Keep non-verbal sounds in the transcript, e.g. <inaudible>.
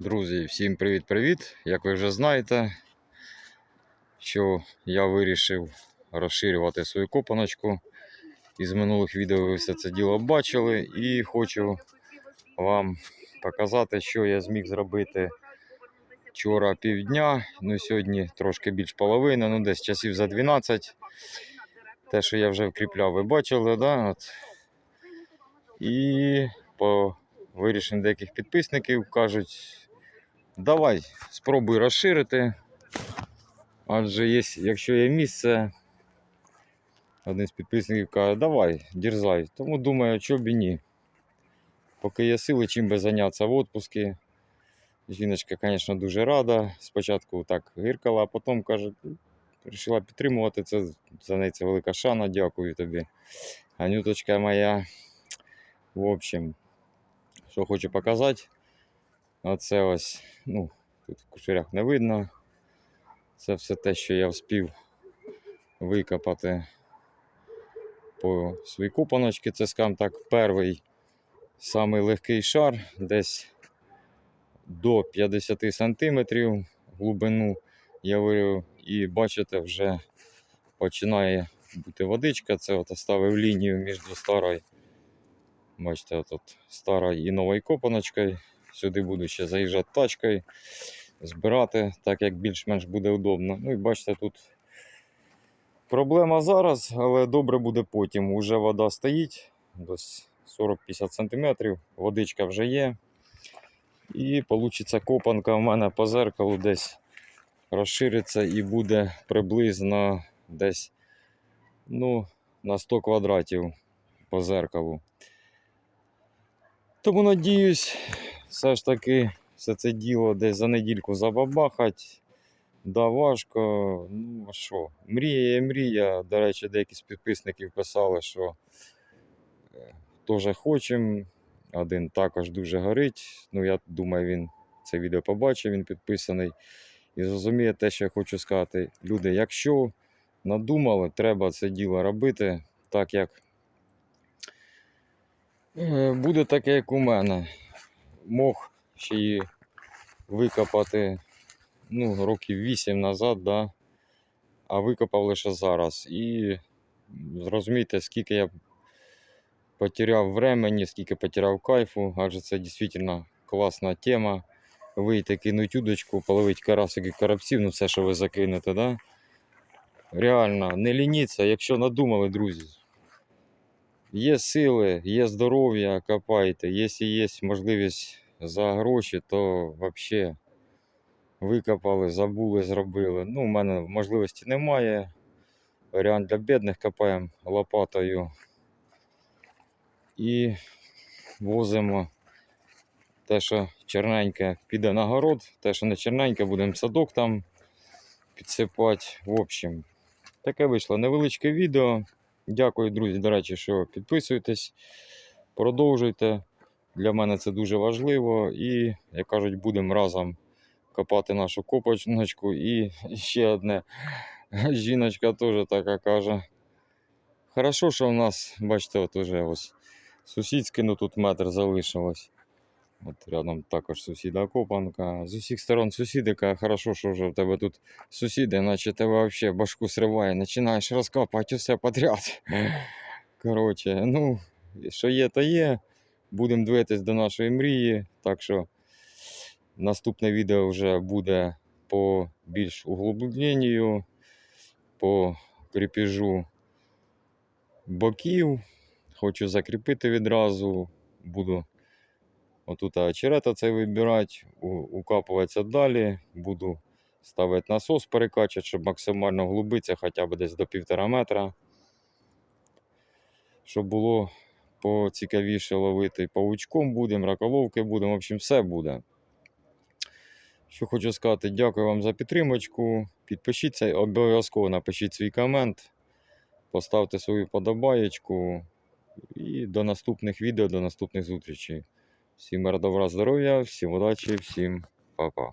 Друзі, всім привіт-привіт! Як ви вже знаєте, що я вирішив розширювати свою копаночку. Із минулих відео ви все це діло бачили і хочу вам показати, що я зміг зробити вчора півдня. Ну сьогодні трошки більш половини, ну десь часів за 12. Те, що я вже вкріпляв, ви бачили, да? От. І по вирішенню деяких підписників кажуть, давай спробуй розширити. Адже є, якщо є місце, один з підписників каже, давай, дерзай. Тому думаю, що б і ні. Поки є сили, чим би зайнятися в відпуску. Жіночка, звісно, дуже рада. Спочатку так гиркала, а потім каже, вирішила підтримувати це. За неї це велика шана, дякую тобі. Анюточка моя. В общем, що хочу показати. Оце ось, ну, тут в кушерях не видно. Це все те, що я вспів викопати по своїй купаночці. Це, скажімо так, перший самий легкий шар, десь до 50 сантиметрів глибину я вирив. І бачите, вже починає бути водичка. Це от оставив лінію між старою. Бачите, от старою і новою копаночкою. Сюди буду ще заїжджати тачкою, збирати, так як більш-менш буде удобно. Ну і бачите, тут проблема зараз, але добре буде потім. Уже вода стоїть, десь 40-50 см, водичка вже є. І вийде копанка в мене по зеркалу десь розшириться і буде приблизно десь ну, на 100 квадратів по зеркалу. Тому надіюсь, все ж таки все це діло десь за недільку забабахать. Да, важко. Ну, а що? Мрія є мрія. До речі, деякі з підписників писали, що е, теж хочемо. Один також дуже горить. Ну, я думаю, він це відео побачив, він підписаний. І зрозуміє те, що я хочу сказати. Люди, якщо надумали, треба це діло робити так, як Е, Буде таке, як у мене. Мог ще її викопати ну, років 8 назад, да? а викопав лише зараз. І зрозумійте, скільки я потеряв времени, скільки потеряв кайфу, адже це дійсно класна тема. Вийти, кинуть удочку, половити карасики коробців, ну все, що ви закинете, да? Реально, не лініться, якщо надумали, друзі. Є сили, є здоров'я, копайте. Якщо є можливість за гроші, то взагалі викопали, забули, зробили. Ну, у мене можливості немає. Варіант для бідних копаємо лопатою і возимо те, що черненьке піде на город, те, що не черненьке, будемо садок там підсипати. В общем, таке вийшло невеличке відео. Дякую, друзі, до речі, що підписуєтесь, продовжуйте. Для мене це дуже важливо. І, як кажуть, будемо разом копати нашу копочночку. І ще одне жіночка теж така каже. Хорошо, що в нас, бачите, от уже ось сусідське, ну тут метр залишилось. От рядом також сусіда копанка. З усіх сторон сусіди каже, хорошо, що вже в тебе тут сусіди, наче тебе взагалі башку сриває, починаєш розкопати все подряд. <laughs> Коротше, ну, що є, то є. Будемо дивитись до нашої мрії. Так що наступне відео вже буде по більш углубленню, по кріпежу боків. Хочу закріпити відразу. Буду Отут очерета цей вибирати, укапуватися далі. Буду ставити насос, перекачати, щоб максимально глубитися хоча б десь до півтора метра. Щоб було поцікавіше ловити. Паучком будемо, раколовки будемо, в общем, все буде. Що хочу сказати, дякую вам за підтримочку. Підпишіться, обов'язково напишіть свій комент, поставте свою подобаєчку. І до наступних відео, до наступних зустрічей. Всім добра, здоров'я, всім удачі, всім па-па.